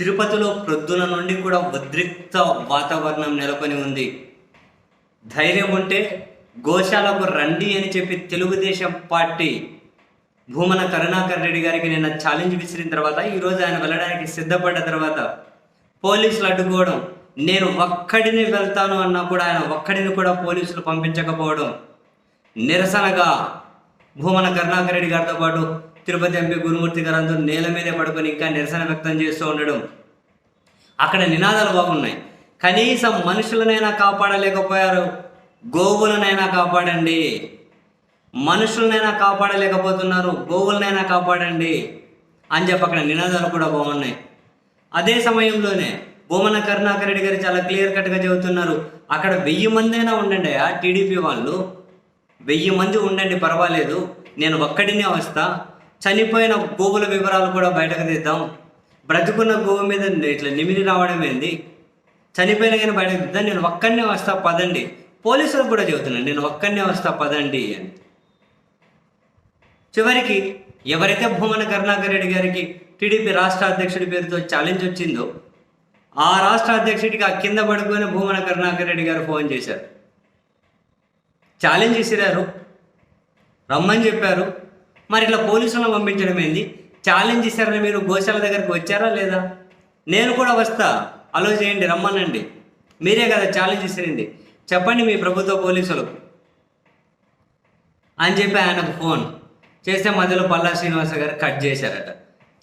తిరుపతిలో ప్రొద్దున నుండి కూడా ఉద్రిక్త వాతావరణం నెలకొని ఉంది. ధైర్యం ఉంటే గోశాలకు రండి అని చెప్పి తెలుగుదేశం పార్టీ భూమన కరుణాకర్ రెడ్డి గారికి నిన్న ఛాలెంజ్ విసిరిన తర్వాత ఈరోజు ఆయన వెళ్ళడానికి సిద్ధపడ్డ తర్వాత పోలీసులు అడ్డుకోవడం నేను ఒక్కడిని వెళ్తాను అన్నా కూడా ఆయన ఒక్కడిని కూడా పోలీసులు పంపించకపోవడం నిరసనగా భూమన కరుణాకర్ రెడ్డి గారితో పాటు తిరుపతి ఎంపీ గురుమూర్తి గారు అందరూ నేల మీదే పడుకొని ఇంకా నిరసన వ్యక్తం చేస్తూ ఉండడం. అక్కడ నినాదాలు బాగున్నాయి. కనీసం మనుషులనైనా కాపాడలేకపోయారు. గోవులనైనా కాపాడండి. మనుషులనైనా కాపాడలేకపోతున్నారు. గోవులనైనా కాపాడండి అని చెప్పి అక్కడ నినాదాలు కూడా బాగున్నాయి. అదే సమయంలోనే భూమన కరుణాకర్ రెడ్డి గారు చాలా క్లియర్ కట్గా చెబుతున్నారు. అక్కడ వెయ్యి మంది అయినా ఉండండి ఆ టీడీపీ వాళ్ళు. వెయ్యి మంది ఉండండి పర్వాలేదు. నేను ఒక్కడినే వస్తా. చనిపోయిన గోవుల వివరాలు కూడా బయటకు తీద్దాం. బ్రతుకున్న గోవు మీద ఇట్లా నిమిరి రావడం ఏంది? చనిపోయిన కానీ బయటకు తీద్దాం. నేను ఒక్కడనే వస్తా పదండి. పోలీసులు కూడా చెబుతున్నాను నేను ఒక్కడనే వస్తా పదండి అని. చివరికి ఎవరైతే భూమన కరుణాకర్ రెడ్డి గారికి టీడీపీ రాష్ట్ర అధ్యక్షుడి పేరుతో ఛాలెంజ్ వచ్చిందో ఆ రాష్ట్ర అధ్యక్షుడికి ఆ కింద పడుకొని భూమన కరుణాకర్ రెడ్డి గారు ఫోన్ చేశారు. ఛాలెంజ్ ఇసిరారు రమ్మని చెప్పారు. మరి ఇట్లా పోలీసులను పంపించడం ఏంది? ఛాలెంజ్ ఇస్తారని మీరు గోశాల దగ్గరకు వచ్చారా లేదా? నేను కూడా వస్తా. అలో చేయండి రమ్మనండి. మీరే కదా ఛాలెంజ్ ఇసిరింది చెప్పండి మీ ప్రభుత్వ పోలీసులకు అని చెప్పి ఆయనకు ఫోన్. చేస్తే మధ్యలో పల్లా శ్రీనివాస గారు కట్ చేశారట.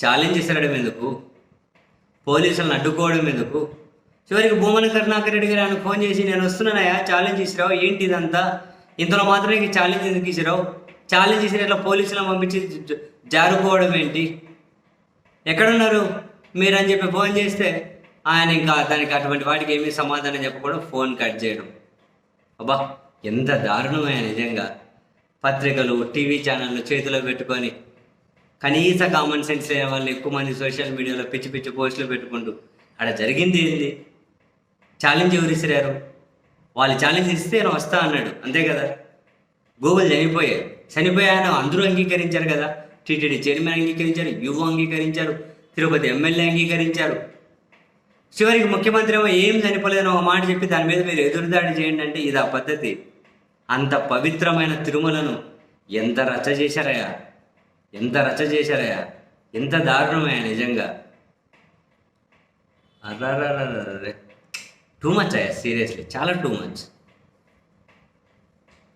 ఛాలెంజ్ ఇసరడం ఎందుకు? పోలీసులను అడ్డుకోవడం ఎందుకు? చివరికి భూమన కరుణాకర్ రెడ్డి గారు ఆయన ఫోన్ చేసి నేను వస్తున్నానయా ఛాలెంజ్ ఇచ్చిరావు ఏంటి ఇదంతా? ఇంతలో మాత్రమే ఛాలెంజ్ ఎందుకు ఇచ్చిరావు ఛాలెంజ్ చేసి ఇట్లా పోలీసులను పంపించి జారుకోవడం ఏంటి? ఎక్కడున్నారు? మీరు అని చెప్పి ఫోన్ చేస్తే ఆయన ఇంకా దానికి అటువంటి వాటికి ఏమీ సమాధానం చెప్పకుండా ఫోన్ కట్ చేయడం. అబ్బా ఎంత దారుణమైన నిజంగా. పత్రికలు టీవీ ఛానళ్ళు చేతిలో పెట్టుకొని కనీస కామన్ సెన్స్ లేని వాళ్ళు ఎక్కువ మంది సోషల్ మీడియాలో పిచ్చి పిచ్చి పోస్టులు పెట్టుకుంటూ అక్కడ జరిగింది ఏంది? ఛాలెంజ్ ఎవరు వాళ్ళు ఛాలెంజ్ ఇస్తే నేను వస్తా అన్నాడు. అంతే కదా? గూగుల్ చనిపోయాయి చనిపోయాను అందరూ అంగీకరించారు కదా. టీటీడీ చైర్మన్ అంగీకరించారు యువ అంగీకరించారు తిరుపతి ఎమ్మెల్యే అంగీకరించారు. చివరికి ముఖ్యమంత్రి ఏమో ఏం చనిపోలేదని ఒక మాట చెప్పి దాని మీద మీరు ఎదురుదాడి చేయండి అంటే ఇది ఆ పద్ధతి. అంత పవిత్రమైన తిరుమలను ఎంత రచ్చ చేశారయ్యా? ఎంత రచ్చ చేశారయ్యా? ఎంత దారుణమయ్యా నిజంగా. అర్రర్రర్రర్రే టూ మచ్ అయ్యా సీరియస్లీ చాలా టూ మచ్